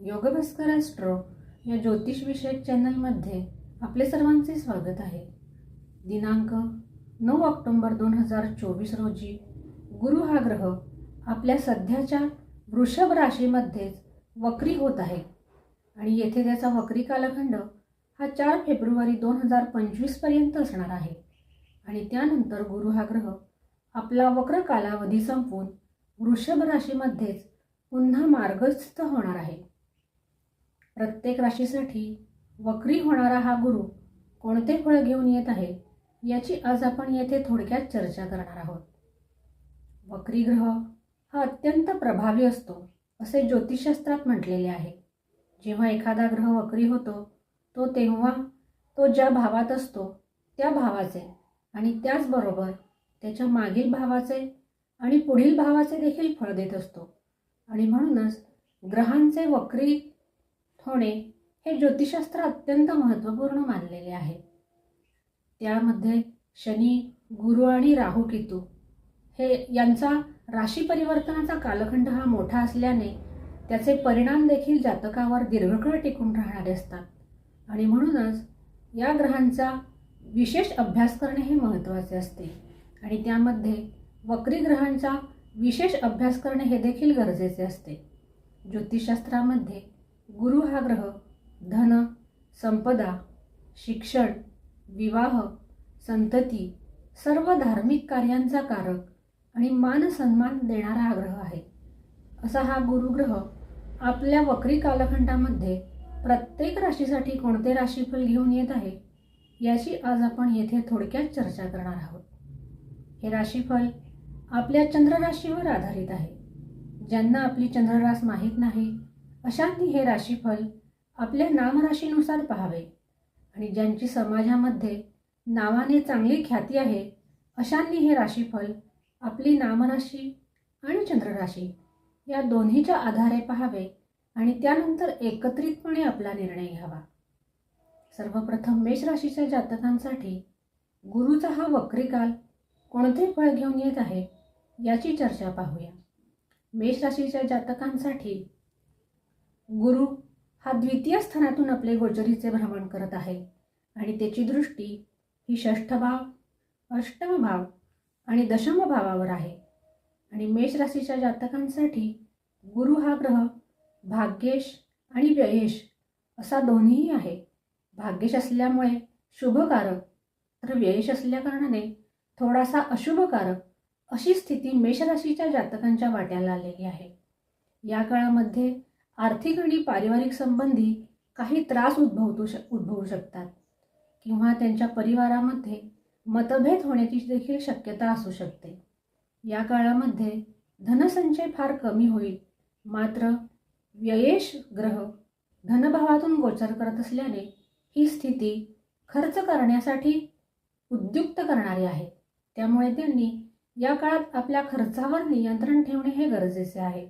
योगभास्कर Austro या ज्योतिषविषयक चॅनलमध्ये आपले सर्वांचे स्वागत आहे. दिनांक नऊ ऑक्टोंबर दोन हजार चोवीस रोजी गुरु हा ग्रह आपल्या सध्याच्या वृषभ राशीमध्येच वक्री होत आहे. आणि येथे त्याचा वक्री कालखंड हा चार फेब्रुवारी दोन हजार पंचवीसपर्यंत असणार आहे. आणि त्यानंतर गुरु हा ग्रह आपला वक्र कालावधी संपवून वृषभ राशीमध्येच पुन्हा मार्गस्थ होणार आहे. प्रत्येक राशीसाठी वक्री होणारा हा गुरु कोणते फळ घेऊन येत आहे याची आज आपण येथे थोडक्यात चर्चा करणार आहोत. वक्री ग्रह हा अत्यंत प्रभावी असतो असे ज्योतिषशास्त्रात म्हटलेले आहे. जेव्हा एखादा ग्रह वक्री होतो तो तेव्हा तो ज्या भावात असतो त्या भावाचे आणि त्याचबरोबर त्याच्या मागील भावाचे आणि पुढील भावाचे देखील फळ देत असतो. आणि म्हणूनच ग्रहांचे वक्री होणे हे ज्योतिषशास्त्र अत्यंत महत्त्वपूर्ण मानलेले आहे. त्यामध्ये शनी गुरु आणि राहू केतू हे यांचा राशी परिवर्तनाचा कालखंड हा मोठा असल्याने त्याचे परिणाम देखील जातकावर दीर्घकाळ टिकून राहणारे असतात. आणि म्हणूनच या ग्रहांचा विशेष अभ्यास करणे हे महत्त्वाचे असते. आणि त्यामध्ये वक्री ग्रहांचा विशेष अभ्यास करणे हे देखील गरजेचे असते. ज्योतिषशास्त्रामध्ये गुरु हा ग्रह धन संपदा शिक्षण विवाह संतती सर्व धार्मिक कार्यांचा कारक आणि मान सन्मान देणारा हा ग्रह आहे. असा हा गुरुग्रह आपल्या वक्री कालखंडामध्ये प्रत्येक राशीसाठी कोणते राशीफल घेऊन येत आहे याची आज आपण येथे थोडक्यात चर्चा करणार आहोत. हे राशीफल आपल्या चंद्रराशीवर आधारित आहे. ज्यांना आपली चंद्ररास माहीत नाही अशांनी हे राशीफल आपल्या नामराशीनुसार पाहावे. आणि ज्यांची समाजामध्ये नावाने चांगली ख्याती आहे अशांनी हे राशीफल आपली नामराशी आणि चंद्रराशी या दोन्हीच्या आधारे पाहावे आणि त्यानंतर एकत्रितपणे आपला निर्णय घ्यावा. सर्वप्रथम मेष राशीच्या जातकांसाठी गुरुचा हा वक्रीकाल कोणते फळ घेऊन येत आहे याची चर्चा पाहूया. मेष राशीच्या जातकांसाठी गुरु हा द्वितीय स्थानातून आपले गोचरीचे भ्रमण करत आहे. आणि त्याची दृष्टी ही षष्ठ भाव अष्टम भाव आणि दशम भावावर आहे. आणि मेष राशीच्या जातकांसाठी गुरु हा ग्रह भाग्येश आणि व्ययेश असा दोन्हीही आहे. भाग्येश असल्यामुळे शुभकारक तर व्ययेश असल्याकारणाने थोडासा अशुभकारक अशी स्थिती मेषराशीच्या जातकांच्या वाट्याला आलेली आहे. या काळामध्ये आर्थिक आणि पारिवारिक संबंधी काही त्रास उद्भवतो श उद्भवू शकतात. किंवा त्यांच्या परिवारामध्ये मतभेद होण्याची देखील शक्यता असू शकते. या काळामध्ये धनसंचय फार कमी होईल. मात्र व्ययेश ग्रह धनभावातून गोचर करत असल्याने ही स्थिती खर्च करण्यासाठी उद्युक्त करणारी आहे. त्यामुळे त्यांनी या काळात आपल्या खर्चावर नियंत्रण ठेवणे हे गरजेचे आहे.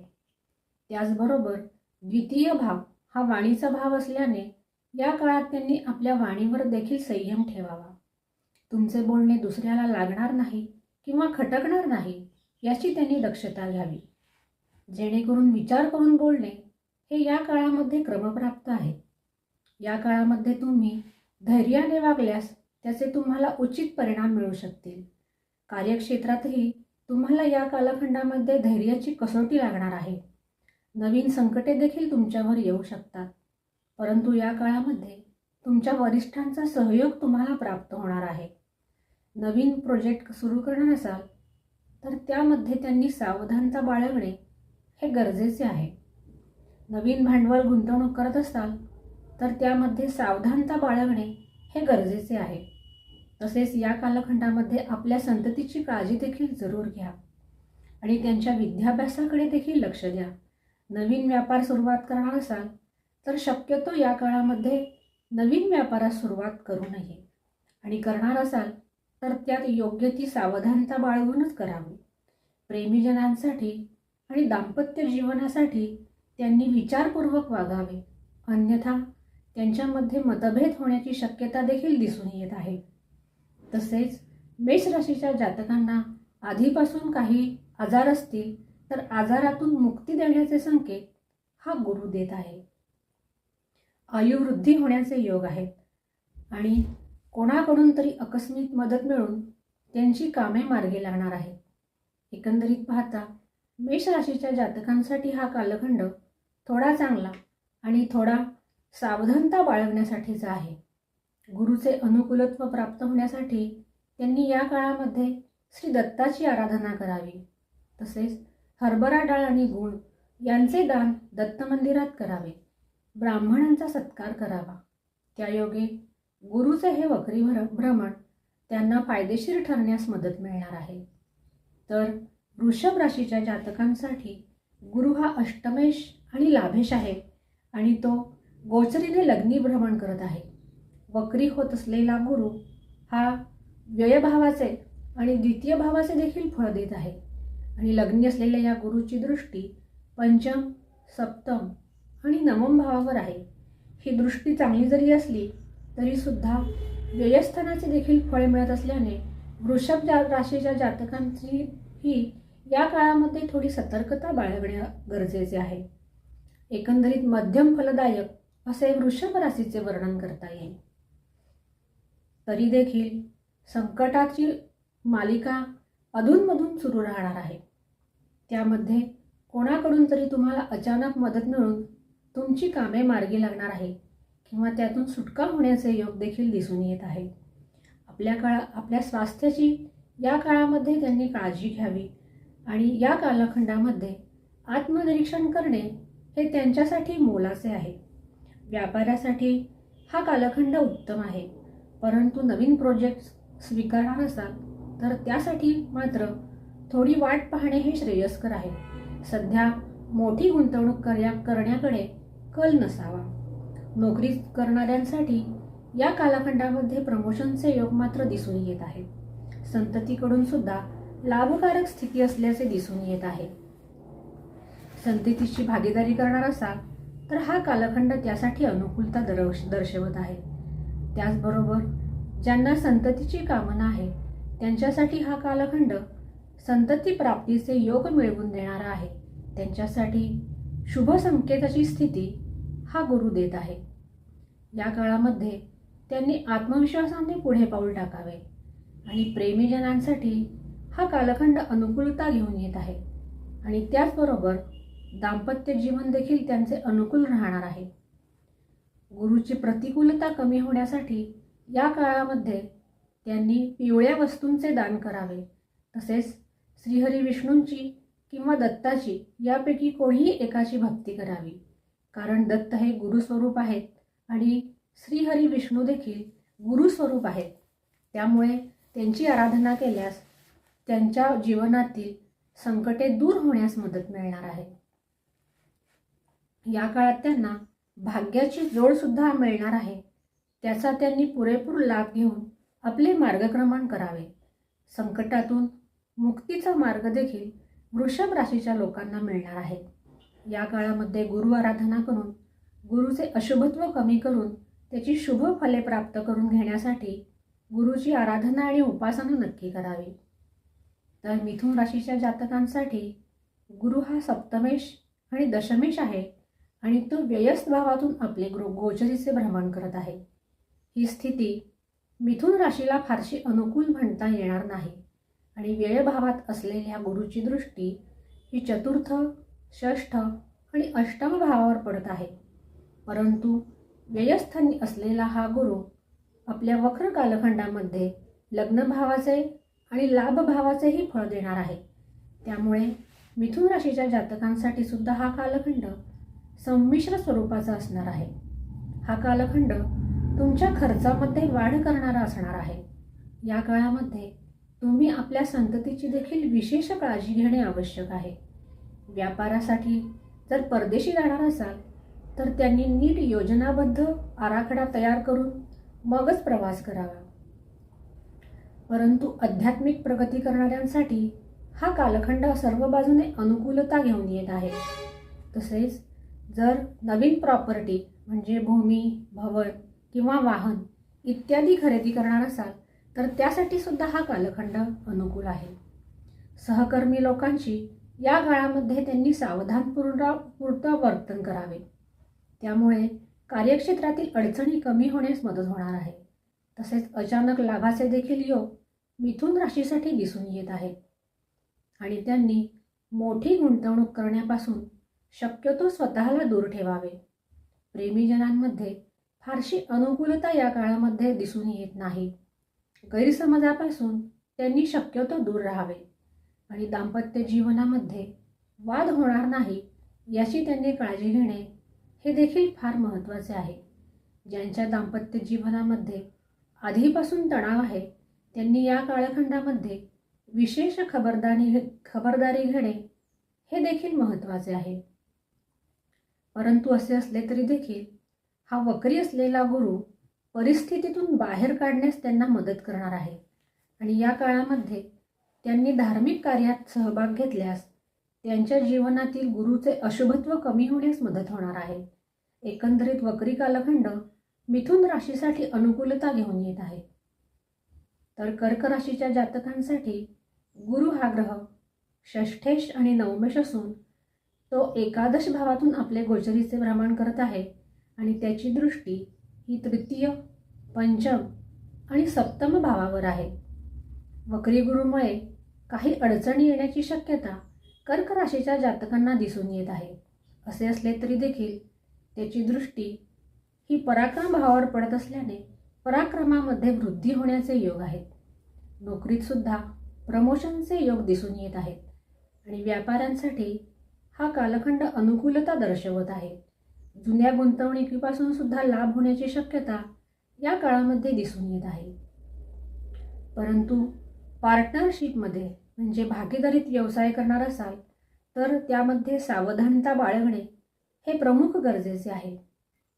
त्याचबरोबर द्वितीय भाव हा वाणीचा भाव असल्याने या काळात त्यांनी आपल्या वाणीवर देखील संयम ठेवावा. तुमचे बोलणे दुसऱ्याला लागणार नाही किंवा खटकणार नाही याची त्यांनी दक्षता घ्यावी. जेणेकरून विचार करून बोलणे हे या काळामध्ये क्रमप्राप्त आहे. या काळामध्ये तुम्ही धैर्याने वागल्यास त्याचे तुम्हाला उचित परिणाम मिळू शकतील. कार्यक्षेत्रातही तुम्हाला या कालखंडामध्ये धैर्याची कसोटी लागणार आहे. नवीन संकटे देखील तुमच्यावर येऊ शकतात. परंतु या काळामध्ये तुमच्या वरिष्ठांचा सहयोग तुम्हाला प्राप्त होणार आहे. नवीन प्रोजेक्ट सुरू करणार असाल तर त्यामध्ये त्यांनी सावधानता बाळगणे हे गरजेचे आहे. नवीन भांडवल गुंतवणूक करत असाल तर त्यामध्ये सावधानता बाळगणे हे गरजेचे आहे. तसेच या कालखंडामध्ये आपल्या संततीची काळजी देखील जरूर घ्या. आणि त्यांच्या विद्याभ्यासाकडे देखील लक्ष द्या. नवीन व्यापार सुरुवात करणार असाल तर शक्यतो या काळामध्ये नवीन व्यापारास सुरुवात करू नये. आणि करणार असाल तर त्यात योग्य ती सावधानता बाळगूनच करावी. प्रेमीजनांसाठी आणि दाम्पत्य जीवनासाठी त्यांनी विचारपूर्वक वागावे. अन्यथा त्यांच्यामध्ये मतभेद होण्याची शक्यता देखील दिसून येत आहे. तसेच मेष राशीच्या जातकांना आधीपासून काही आजार असतील तर आजारातून मुक्ती देण्याचे संकेत हा गुरु देत आहे. आयुवृद्धी होण्याचे योग आहेत. आणि कोणाकडून तरी आकस्मिक मदत मिळून त्यांची कामे मार्गी लागणार आहेत. एकंदरीत पाहता मेष राशीच्या जातकांसाठी हा कालखंड थोडा चांगला आणि थोडा सावधानता बाळगण्यासाठीचा आहे. गुरुचे अनुकूलत्व प्राप्त होण्यासाठी त्यांनी या काळामध्ये श्री दत्ताची आराधना करावी. तसेच हरभरा डाळ आणि गुळ यांचे दान दत्त मंदिरात करावे. ब्राह्मणांचा सत्कार करावा. त्यायोगे गुरुचे हे वक्री भ्रमण त्यांना फायदेशीर ठरण्यास मदत मिळणार आहे. तर वृषभ राशीच्या जातकांसाठी गुरु हा अष्टमेश आणि लाभेश आहे आणि तो गोचरीने लग्नी भ्रमण करत आहे. वक्री होत असलेला गुरु हा व्ययभावाचे आणि द्वितीय भावाचे देखील फळ देत आहे. आणि लग्नी असलेल्या या गुरुची दृष्टी पंचम सप्तम आणि नवम भावावर आहे. ही दृष्टी चांगली जरी असली तरीसुद्धा व्ययस्थानाचे देखील फळ मिळत असल्याने वृषभ जा राशीच्या जातकांची ही या काळामध्ये थोडी सतर्कता बाळगणे गरजेचे आहे. एकंदरीत मध्यम फलदायक असे वृषभ राशीचे वर्णन करता येईल. तरी देखील संकटाची मालिका अधूनमधून सुरू राहणार आहे. त्यामध्ये कोणाकडून तरी तुम्हाला अचानक मदत मिळून तुमची कामे मार्गी लागणार आहे किंवा त्यातून सुटका होण्याचे योग देखील दिसून येत आहे. आपल्या काळा आपल्या स्वास्थ्याची या काळामध्ये त्यांनी काळजी घ्यावी आणि या कालखंडामध्ये आत्मनिरीक्षण करणे हे त्यांच्यासाठी मोलाचे आहे. व्यापारासाठी हा कालखंड उत्तम आहे. परंतु नवीन प्रोजेक्ट स्वीकारणार असाल तर त्यासाठी मात्र थोडी वाट पाहणे हे श्रेयस्कर आहे. सध्या मोठी गुंतवणूक कर्या करण्याकडे कल नसावा. नोकरी करणाऱ्यांसाठी या कालखंडामध्ये प्रमोशनचे योग मात्र दिसून येत आहेत संततीकडून सुद्धा लाभकारक स्थिती असल्याचे दिसून येत आहे. संततीची भागीदारी करणार असाल तर हा कालखंड त्यासाठी अनुकूलता दर्श दर्शवत आहे. त्याचबरोबर ज्यांना संततीची कामना आहे त्यांच्यासाठी हा कालखंड संतती प्राप्तीचे योग मिळवून देणारा आहे. त्यांच्यासाठी शुभ संकेताची स्थिती हा गुरु देत आहे. या काळामध्ये त्यांनी आत्मविश्वासाने पुढे पाऊल टाकावे आणि प्रेमीजनांसाठी हा कालखंड अनुकूलता घेऊन येत आहे. आणि त्याचबरोबर दाम्पत्य जीवन देखील त्यांचे अनुकूल राहणार आहे. गुरुची प्रतिकूलता कमी होण्यासाठी या काळामध्ये त्यांनी पिवळ्या वस्तूंचे दान करावे तसेच श्रीहरी विष्णूंची किंवा दत्ताची यापैकी कोणीही एकाची भक्ती करावी. कारण दत्त हे गुरुस्वरूप आहेत आणि श्रीहरी विष्णू देखील गुरुस्वरूप आहेत. त्यामुळे त्यांची आराधना केल्यास त्यांच्या जीवनातील संकटे दूर होण्यास मदत मिळणार आहे. या काळात त्यांना भाग्याची जोडसुद्धा मिळणार आहे. त्याचा त्यांनी पुरेपूर लाभ घेऊन आपले मार्गक्रमण करावे. संकटातून मुक्तीचा मार्ग देखील वृषभ राशीच्या लोकांना मिळणार आहे. या काळामध्ये गुरु आराधना करून गुरुचे अशुभत्व कमी करून त्याची शुभ फले प्राप्त करून घेण्यासाठी गुरुची आराधना आणि उपासना नक्की करावी. तर मिथुन राशीच्या जातकांसाठी गुरु हा सप्तमेश आणि दशमेश आहे आणि तो व्ययस्थ भावातून आपले गृह गोचरीचे भ्रमण करत आहे. ही स्थिती मिथुन राशीला फारशी अनुकूल म्हणता येणार नाही. आणि व्ययभावात असलेल्या गुरुची दृष्टी ही चतुर्थ षष्ठ आणि अष्टम भावावर पडत आहे. परंतु व्ययस्थानी असलेला हा गुरु आपल्या वक्र कालखंडामध्ये लग्नभावाचे आणि लाभभावाचेही फळ देणार आहे. त्यामुळे मिथुन राशीच्या जातकांसाठी सुद्धा हा कालखंड संमिश्र स्वरूपाचा असणार आहे. हा कालखंड तुमच्या खर्चामध्ये वाढ करणारा असणार आहे. या काळामध्ये तुम्ही आपल्या संततीची देखील विशेष काळजी घेणे आवश्यक आहे. व्यापारासाठी जर परदेशी जाणार असाल तर त्यांनी नीट योजनाबद्ध आराखडा तयार करून मगच प्रवास करावा. परंतु आध्यात्मिक प्रगती करणाऱ्यांसाठी हा कालखंड सर्व बाजूने अनुकूलता घेऊन येत आहे. तसेच जर नवीन प्रॉपर्टी म्हणजे भूमी भवन किंवा वाहन इत्यादी खरेदी करणार असाल तर त्यासाठी सुद्धा हा कालखंड अनुकूल आहे. सहकर्मी लोकांशी या काळामध्ये त्यांनी सावधानपूर्ण पूर्ण वर्तन करावे. त्यामुळे कार्यक्षेत्रातील अडचणी कमी होण्यास मदत होणार आहे. तसेच अचानक लाभाचे देखील योग मिथुन राशीसाठी दिसून येत आहे. आणि त्यांनी मोठी गुंतवणूक करण्यापासून शक्यतो स्वतःला दूर ठेवावे. प्रेमीजनांमध्ये फारशी अनुकूलता या काळामध्ये दिसून येत नाही. गैरसमजापासून त्यांनी शक्यतो दूर राहावे आणि दाम्पत्य जीवनामध्ये वाद होणार नाही याची त्यांनी काळजी घेणे हे देखील फार महत्त्वाचे आहे. ज्यांच्या दाम्पत्य जीवनामध्ये आधीपासून तणाव आहे त्यांनी या कालखंडामध्ये विशेष खबरदारी खबरदारी घेणे हे देखील महत्त्वाचे आहे. परंतु असे असले तरी देखील हा वक्री असलेला गुरु परिस्थितीतून बाहेर काढण्यास त्यांना मदत करणार आहे. आणि या काळामध्ये त्यांनी धार्मिक कार्यात सहभाग घेतल्यास त्यांच्या जीवनातील गुरुचे अशुभत्व कमी होण्यास मदत होणार आहे. एकंदरीत वक्री कालखंड मिथुन राशीसाठी अनुकूलता घेऊन येत आहे. तर कर्क राशीच्या जातकांसाठी गुरु हा ग्रह षष्ठेश आणि नवमेश असून तो एकादश भावातून आपले गोचरीचे भ्रमण करत आहे आणि त्याची दृष्टी ही तृतीय पंचम आणि सप्तम भावावर आहे. वक्री गुरुमुळे काही अडचणी येण्याची शक्यता कर्क राशीच्या जातकांना दिसून येत आहे. असे असले तरी देखील त्याची दृष्टी ही पराक्रम भावावर पडत असल्याने पराक्रमामध्ये वृद्धी होण्याचे योग आहेत. नोकरीत सुद्धा प्रमोशनचे योग दिसून येत आहेत आणि व्यापाऱ्यांसाठी हा कालखंड अनुकूलता दर्शवत आहे. जुन्या गुंतवणुकीपासून सुद्धा लाभ होण्याची शक्यता या काळामध्ये दिसून येत आहे. परंतु पार्टनरशिपमध्ये म्हणजे भागीदारीत व्यवसाय करणार असाल तर त्यामध्ये सावधानता बाळगणे हे प्रमुख गरजेचे आहे.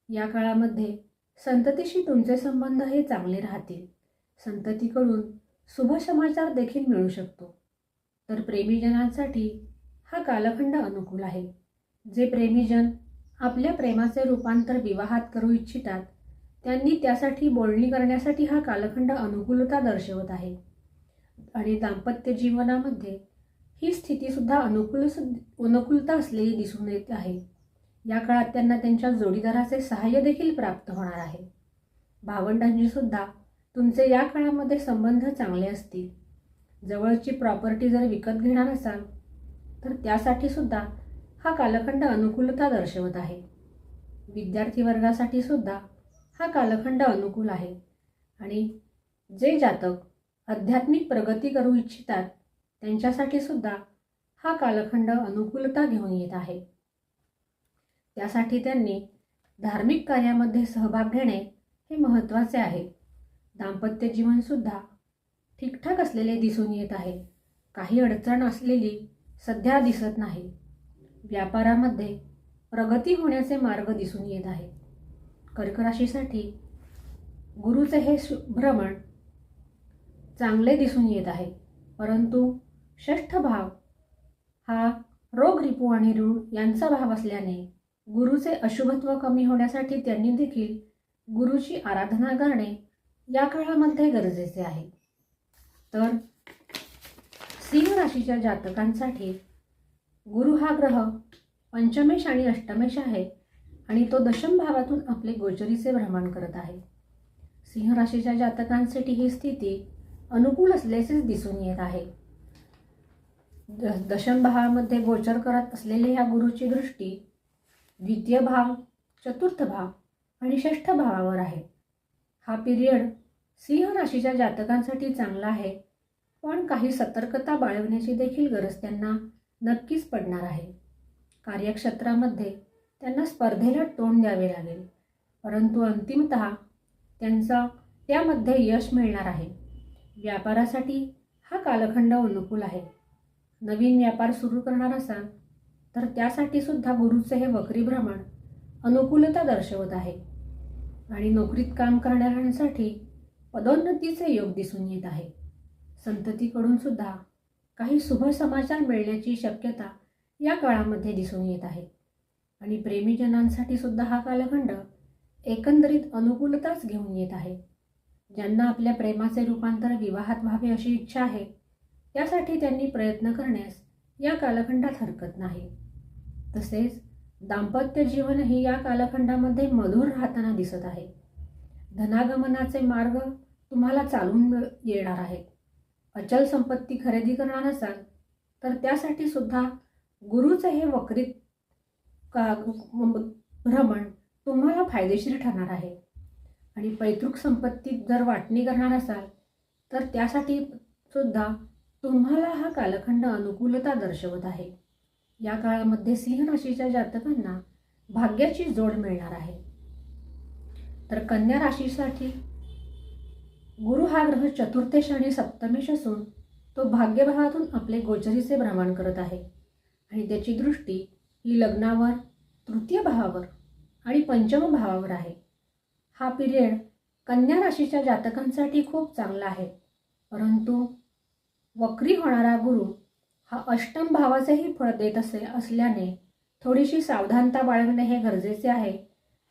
या काळामध्ये संततीशी तुमचे संबंध हे चांगले राहतील. संततीकडून शुभ समाचार देखील मिळू शकतो. तर प्रेमीजनांसाठी हा कालखंड अनुकूल आहे. जे प्रेमीजन आपल्या प्रेमाचे रूपांतर विवाहात करू इच्छितात. त्यांनी त्यासाठी बोलणी करण्यासाठी हा कालखंड अनुकूलता दर्शवत आहे. आणि दाम्पत्य जीवनामध्ये ही स्थितीसुद्धा अनुकूल अनुकूलता असलेली दिसून येत आहे. या काळात त्यांना त्यांच्या जोडीदाराचे सहाय्य देखील प्राप्त होणार आहे. भावंडांची सुद्धा तुमचे या काळामध्ये संबंध चांगले असतील. जवळची प्रॉपर्टी जर विकत घेणार असाल तर त्यासाठी सुद्धा हा कालखंड अनुकूलता दर्शवत आहे. विद्यार्थी वर्गासाठी सुद्धा हा कालखंड अनुकूल आहे. आणि जे जातक आध्यात्मिक प्रगती करू इच्छितात त्यांच्यासाठी सुद्धा हा कालखंड अनुकूलता घेऊन येत आहे. त्यासाठी त्यांनी धार्मिक कार्यामध्ये सहभाग घेणे हे महत्त्वाचे आहे. दाम्पत्य जीवनसुद्धा ठीकठाक असलेले दिसून येत आहे. काही अडचण असलेली सध्या दिसत नाही. व्यापारामध्ये प्रगती होण्याचे मार्ग दिसून येत आहे. कर्कराशीसाठी गुरुचे हे भ्रमण चांगले दिसून येत आहे. परंतु षष्ठ भाव हा रोग रिपू आणि ऋण यांचा भाव असल्याने गुरुचे अशुभत्व कमी होण्यासाठी त्यांनी देखील गुरुची आराधना करणे या काळामध्ये गरजेचे आहे. तर सिंह राशीच्या जातकांसाठी गुरु हा ग्रह पंचमेश आणि अष्टमेश आहे आणि तो दशम भावातून आपले गोचरीचे भ्रमण करत आहे. सिंह राशीच्या जातकांसाठी ही स्थिती अनुकूल असल्याचेच दिसून येत आहे. द दशम भावामध्ये गोचर करत असलेल्या या गुरुची दृष्टी द्वितीय भाव चतुर्थ भाव आणि षष्ठ भावावर आहे. हा पिरियड सिंह राशीच्या जातकांसाठी चांगला आहे पण काही सतर्कता बाळगण्याची देखील गरज त्यांना नक्कीच पडणार आहे. कार्यक्षेत्रामध्ये त्यांना स्पर्धेला तोंड द्यावे लागेल. परंतु अंतिमत त्यांचा त्यामध्ये यश मिळणार आहे. व्यापारासाठी हा कालखंड अनुकूल आहे. नवीन व्यापार सुरू करणार असाल तर त्यासाठी सुद्धा गुरुचे हे वक्री भ्रमण अनुकूलता दर्शवत आहे. आणि नोकरीत काम करणाऱ्यांसाठी पदोन्नतीचे योग दिसून येत आहे. संततीकडून सुद्धा काही शुभ समाचार मिळण्याची शक्यता या काळामध्ये दिसून येत आहे. आणि प्रेमीजनांसाठी सुद्धा हा कालखंड एकंदरीत अनुकूलताच घेऊन येत आहे. ज्यांना आपल्या प्रेमाचे रूपांतर विवाहात व्हावे अशी इच्छा आहे त्यासाठी त्यांनी प्रयत्न करण्यास या कालखंडात हरकत नाही. तसेच दाम्पत्य जीवनही या कालखंडामध्ये मधुर राहताना दिसत आहे. धनागमनाचे मार्ग तुम्हाला चालून येणार आहेत. अचल संपत्ती खरेदी करणार असाल तर त्यासाठी सुद्धा गुरुचं हे वक्रित का भ्रमण तुम्हाला फायदेशीर ठरणार आहे. आणि पैतृक संपत्तीत जर वाटणी करणार असाल तर त्यासाठी सुद्धा तुम्हाला हा कालखंड अनुकूलता दर्शवत आहे. या काळामध्ये सिंह राशीच्या जातकांना भाग्याची जोड मिळणार आहे. तर कन्या राशीसाठी गुरु हा ग्रह चतुर्थेश आणि सप्तमेश असून तो भाग्यभावातून आपले गोचरीचे भ्रमण करत आहे. आणि त्याची दृष्टी ही लग्नावर तृतीय भावावर आणि पंचम भावावर आहे. हा पिरियड कन्या राशीच्या जातकांसाठी खूप चांगला आहे. परंतु वक्री होणारा गुरु हा अष्टम भावाचेही फळ देत असे असल्याने थोडीशी सावधानता बाळगणे हे गरजेचे आहे.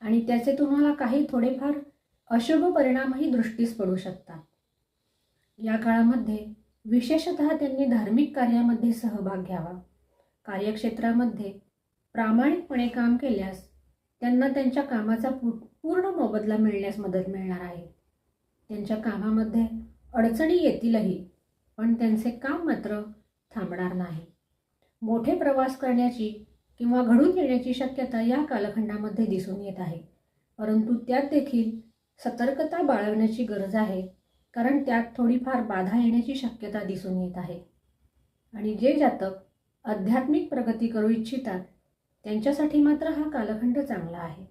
आणि त्याचे तुम्हाला काही थोडेफार अशुभ परिणामही दृष्टीस पडू शकतात. या काळामध्ये विशेषतः त्यांनी धार्मिक कार्यामध्ये सहभाग घ्यावा. कार्यक्षेत्रामध्ये प्रामाणिकपणे काम केल्यास त्यांना त्यांच्या कामाचा पूर्ण मोबदला मिळण्यास मदत मिळणार आहे. त्यांच्या कामामध्ये अडचणी येतीलही पण त्यांचे काम मात्र थांबणार नाही. मोठे प्रवास करण्याची किंवा घडून येण्याची शक्यता या कालखंडामध्ये दिसून येत आहे. परंतु त्यात देखील सतर्कता बाळगण्याची गरज आहे कारण त्यात थोडीफार बाधा येण्याची शक्यता दिसून येत आहे. आणि जे जातक आध्यात्मिक प्रगती करू इच्छितात त्यांच्यासाठी मात्र हा कालखंड चांगला आहे.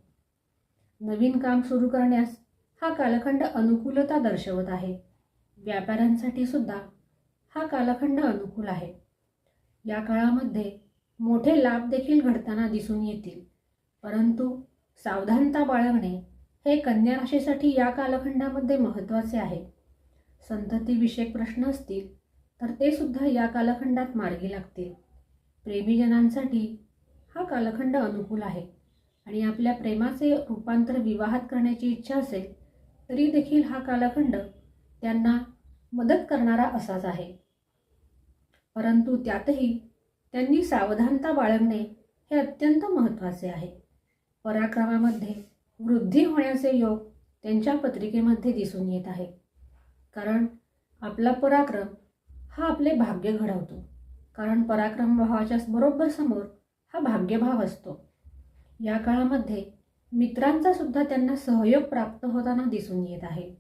नवीन काम सुरू करण्यास हा कालखंड अनुकूलता दर्शवत आहे. व्यापाऱ्यांसाठी सुद्धा हा कालखंड अनुकूल आहे. या काळामध्ये मोठे लाभ देखील घडताना दिसून येतील परंतु सावधानता बाळगणे हे कन्या राशीसाठी या कालखंडामध्ये महत्त्वाचे आहे. संततीविषयक प्रश्न असतील तर ते सुद्धा या कालखंडात मार्गी लागतील. प्रेमीजनांसाठी हा कालखंड अनुकूल आहे आणि आपल्या प्रेमाचे रूपांतर विवाहात करण्याची इच्छा असेल तरी देखील हा कालखंड त्यांना मदत करणारा असाच आहे. परंतु त्यातही त्यांनी सावधानता बाळगणे हे अत्यंत महत्त्वाचे आहे. पराक्रमामध्ये वृद्धी होण्याचे योग त्यांच्या पत्रिकेमध्ये दिसून येत आहे. कारण आपला पराक्रम हा आपले भाग्य घडवतो. कारण पराक्रम भावाच्या बरोबर समोर हा भाग्यभाव असतो. या काळामध्ये मित्रांचा सुद्धा त्यांना सहयोग प्राप्त होताना दिसून येत आहे.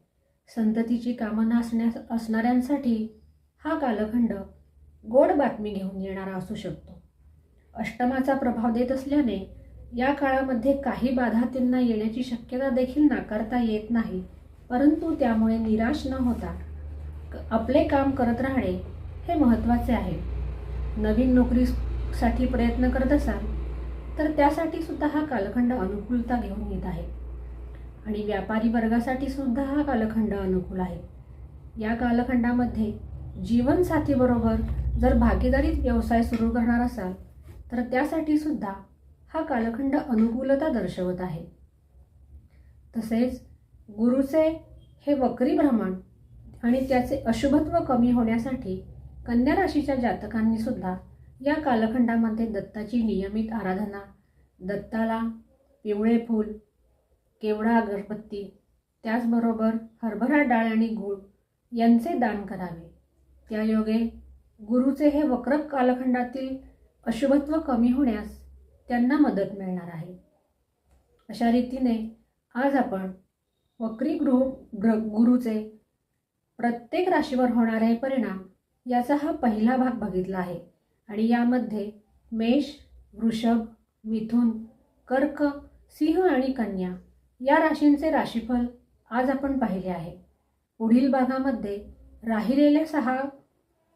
संततीची कामना असण्यास असणाऱ्यांसाठी हा कालखंड गोड बातमी घेऊन येणारा असू शकतो. अष्टमाचा प्रभाव देत असल्याने या काळामध्ये काही बाधा त्यांना येण्याची शक्यता देखील नाकारता येत नाही परंतु त्यामुळे निराश न होता आपले काम करत राहणे हे महत्त्वाचे आहे. नवीन नोकरीसाठी प्रयत्न करत असाल तर त्यासाठी सुद्धा हा कालखंड अनुकूलता घेऊन येत आहे. आणि व्यापारी वर्गासाठी सुद्धा हा कालखंड अनुकूल आहे. या कालखंडामध्ये जीवनसाथीबरोबर जर भागीदारीत व्यवसाय सुरू करणार असाल तर त्यासाठी सुद्धा हा कालखंड अनुकूलता दर्शवत आहे. तसेच गुरुचे हे वक्री भ्रमण आणि त्याचे अशुभत्व कमी होण्यासाठी कन्या राशीच्या जातकांनी सुद्धा या कालखंडामध्ये दत्ताची नियमित आराधना दत्ताला पिवळे फूल केवडा अगरबत्ती त्याचबरोबर हरभरा डाळ आणि गूळ यांचे दान करावे. त्यायोगे गुरुचे हे वक्र कालखंडातील अशुभत्व कमी होण्यास त्यांना मदत मिळणार आहे. अशा रीतीने आज आपण वक्री गृह ग्र गुरुचे प्रत्येक राशीवर होणारे परिणाम याचा हा पहिला भाग बघितला आहे. आणि यामध्ये मेष वृषभ मिथुन कर्क सिंह आणि कन्या या राशींचे राशीफल आज आपण पाहिले आहे. पुढील भागामध्ये राहिलेल्या सहा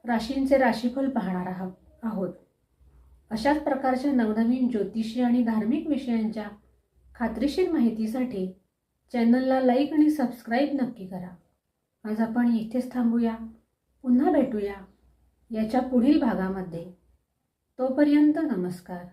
राशींचे राशीफल पाहणार आहोत आहोत. अशाच प्रकारच्या नवनवीन ज्योतिषी आणि धार्मिक विषयांच्या खात्रीशीर माहितीसाठी चॅनलला लाईक आणि सबस्क्राईब नक्की करा. आज आपण इथेच थांबूया. पुन्हा भेटूया याच्या पुढील भागामध्ये. तोपर्यंत नमस्कार.